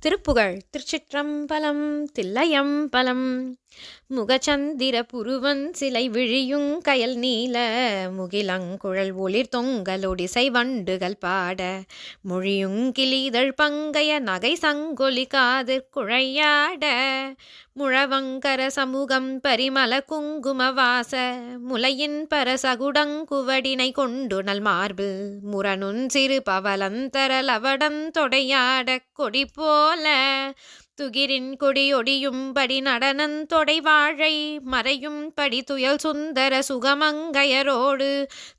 திருப்புகழ் திருச்சிற்றம்பலம் தில்லையம்பலம். முகச்சந்திர புருவன் சிலை விழியுங் கயல் நீல முகிலங்குழல் ஒளிர் தொங்கலொடிசை வண்டுகள் பாட. மொழியுங் கிளிதழ் பங்கைய நகை சங்கொலி காதிற் குழையாட. முழவங்கர சமூகம் பரிமல குங்கும வாச முலையின் பரசகுடங்குவடினை கொண்டு நல் மார்பில் முரணுன் சிறு பவலந்தர லவடம் தொடையாடக் கொடி போல துகிரின் கொடியொடியும்படி நடனன் தொடை வாழை மறையும் படி துயல் சுந்தர சுகமங்கையரோடு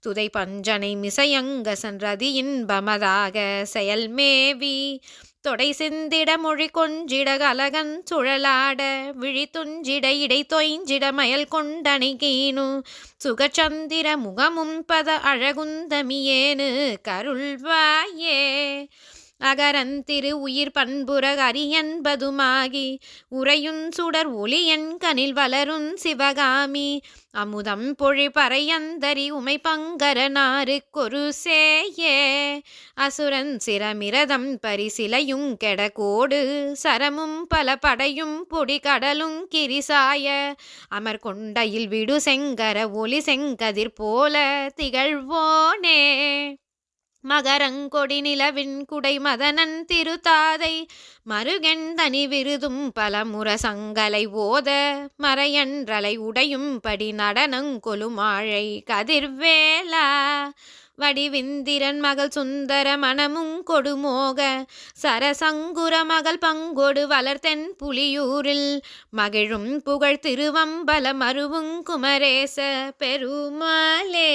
துதை பஞ்சனை மிசையங்க சென்றது இன்பமதாக செயல்மேவி மேவி தொடை சிந்திட மொழி கொஞ்சிட கலகன் சுழலாட விழி துஞ்சிட இடை தொய்ஞ்சிட மயல் கொண்டணி கீனு. சுகச்சந்திர முகமும் பத அழகுந்தமியேனு கருள்வாயே அகரந்திரு உயிர் பண்புற அரியன்பதுமாகி உறையுன் சுடர் ஒளியன் கனில் வளரும் சிவகாமி அமுதம் பொழி பறையந்தரி உமை பங்கரனாரு கொரு சேயே அசுரன் சிரமிரதம் பரிசிலையும் கெடகோடு சரமும் பல படையும் பொடி கடலும் கிரிசாய அமர் கொண்டையில் விடு செங்கர ஒளி செங்கதிர் போல திகழ்வோனே. மகரங்கொடி நிலவின் குடை மதனன் திருத்தாதை மருகன் தனி விருதும் பல முரசங்கலை ஓத மறையன்றலை உடையும் படி நடனங்கொலுமாழை கதிர்வேலா. வடிவிந்திரன் மகள் சுந்தர மனமும் கொடுமோக சரசங்குர மகள் பங்கொடு வளர்த்தென் புலியூரில் மகிழும் புகழ் திருவம்பல மருவும் குமரேச பெருமாளே.